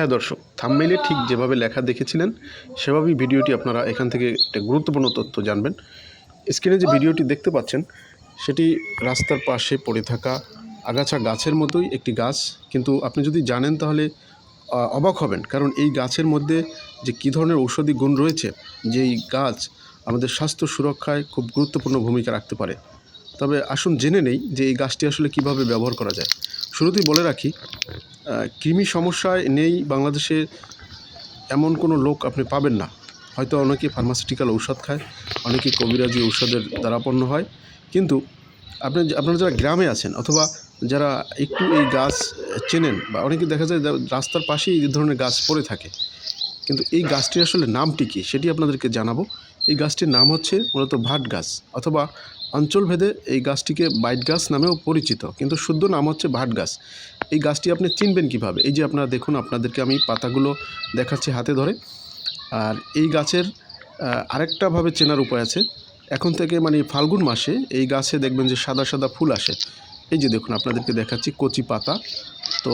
হ্যাঁ দর্শক থাম্বনেইলে ঠিক যেভাবে লেখা দেখেছিলেন, সেভাবেই ভিডিওটি আপনারা এখান থেকে একটা গুরুত্বপূর্ণ তথ্য জানবেন। স্ক্রিনে যে ভিডিওটি দেখতে পাচ্ছেন, সেটি রাস্তার পাশে পড়ে থাকা আগাছা গাছের মতোই একটি গাছ। কিন্তু আপনি যদি জানেন তাহলে অবাক হবেন, কারণ এই গাছের মধ্যে যে কী ধরনের ঔষধি গুণ রয়েছে যেই গাছ আমাদের স্বাস্থ্য সুরক্ষায় খুব গুরুত্বপূর্ণ ভূমিকা রাখতে পারে। তবে আসুন জেনে নেই যে এই গাছটি আসলে কীভাবে ব্যবহার করা যায়। শুরুতেই বলে রাখি কৃমি সমস্যায় নেই বাংলাদেশে এমন কোনো লোক আপনি পাবেন না। হয়তো অনেকে ফার্মাসিউটিক্যাল ঔষধ খায়, অনেকে কবিরাজি ঔষধের দ্বারাপন্ন হয়, কিন্তু আপনি আপনারা যারা গ্রামে আছেন অথবা যারা একটু এই গাছ চেনেন বা অনেকে দেখা যায় রাস্তার পাশেই এই ধরনের গাছ পড়ে থাকে, কিন্তু এই গাছটির আসলে নামটি কী সেটি আপনাদেরকে জানাব। এই গাছটির নাম হচ্ছে মূলত ভাট গাছ অথবা অঞ্চলভেদে এই গাছটিকে বাইট গাছ নামেও পরিচিত, কিন্তু শুদ্ধ নাম হচ্ছে ভাট গাছ। এই গাছটি আপনি চিনবেন কীভাবে? এই যে আপনারা দেখুন, আপনাদেরকে আমি পাতাগুলো দেখাচ্ছি হাতে ধরে। আর এই গাছের আরেকটাভাবে চেনার উপায় আছে। এখন থেকে মানে ফাল্গুন মাসে এই গাছে দেখবেন যে সাদা সাদা ফুল আসে। এই যে দেখুন, আপনাদেরকে দেখাচ্ছি কচি পাতা। তো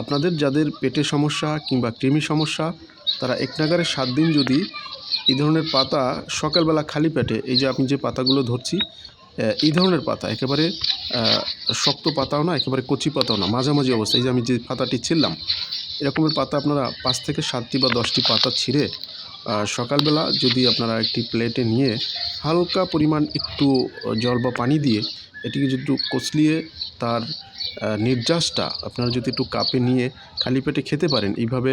আপনাদের যাদের পেটে সমস্যা কিংবা কৃমি সমস্যা, তারা এক নাগারে সাত দিন যদি এই ধরনের পাতা সকালবেলা খালি পেটে, এই যে আমি যে পাতাগুলো ধরছি এই ধরনের পাতা, একেবারে শক্ত পাতাও না, একেবারে কচি পাতাও না, মাঝামাঝি অবস্থা এই যে আমি যে পাতাটি ছিললাম, এরকমের পাতা আপনারা পাঁচ থেকে সাতটি বা দশটি পাতা ছিঁড়ে সকালবেলা যদি আপনারা একটি প্লেটে নিয়ে হালকা পরিমাণ একটু জল বা পানি দিয়ে এটিকে যদি কচলিয়ে তার নির্যাসটা আপনারা যদি একটু কাপে নিয়ে খালি পেটে খেতে পারেন, এইভাবে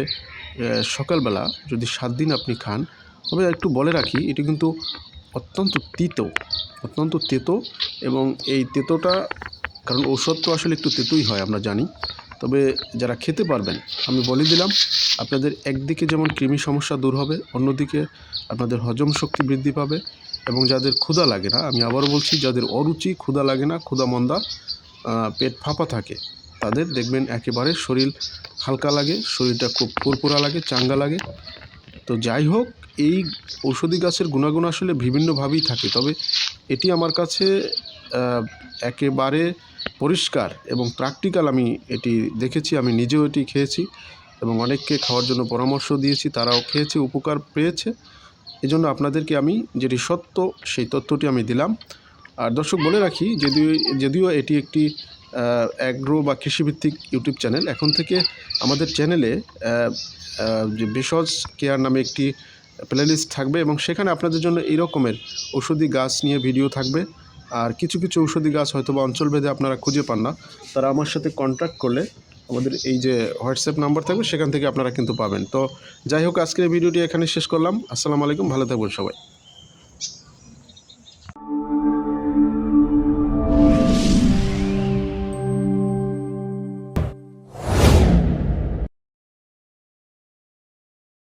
সকালবেলা যদি সাত দিন আপনি খান, তবে একটু বলে রাখি, এটি কিন্তু অত্যন্ত তিতো, অত্যন্ত তেতো এবং এই তেতোটা, কারণ ঔষধ তো আসলে একটু তেতোই হয়, আমরা জানি। তবে যারা খেতে পারবেন, আমি বলে দিলাম, আপনাদের একদিকে যেমন কৃমি সমস্যা দূর হবে, অন্যদিকে আপনাদের হজম শক্তি বৃদ্ধি পাবে এবং যাদের ক্ষুধা লাগে না, আমি আবারও বলছি, যাদের অরুচি, ক্ষুধা লাগে না, ক্ষুধা মন্দা পেট ফাঁপা থাকে, তাদের দেখবেন একেবারে শরীর হালকা লাগে, শরীরটা খুব ফুরফুরা লাগে, চাঙ্গা লাগে। তো যাই হোক এই ঔষধি গাছের গুণাগুণ আসলে বিভিন্নভাবেই থাকে। তবে এটি আমার কাছে একেবারে পরিষ্কার এবং প্র্যাকটিক্যাল আমি এটি দেখেছি, আমি নিজেও এটি খেয়েছি এবং অনেককে খাওয়ার জন্য পরামর্শ দিয়েছি, তারাও খেয়েছে, উপকার পেয়েছে। এজন্য আপনাদেরকে আমি যেটি সত্য, সেই তথ্যটি আমি দিলাম। আর দর্শক, বলে রাখি, যদিও যদিও এটি একটি অ্যাগ্রো বা কৃষিভিত্তিক ইউটিউব চ্যানেল, এখন থেকে আমাদের চ্যানেলে যে ভেষজ কেয়ার নামে একটি প্লেলিস্ট থাকবে এবং সেখানে আপনাদের জন্য এই রকমের ঔষধি গাছ নিয়ে ভিডিও থাকবে। আর কিছু কিছু ঔষধি গাছ হয়তো বা অঞ্চলভেদে আপনারা খুঁজে পান না। তারা আমার সাথে কন্ট্যাক্ট করলে আমাদের এই যে হোয়াটসঅ্যাপ নাম্বার থাকবে, সেখান থেকে আপনারা কিন্তু পাবেন। তো যাই হোক, আজকের ভিডিওটি এখানে শেষ করলাম। আসসালামু আলাইকুম, ভালো থাকবেন সবাই।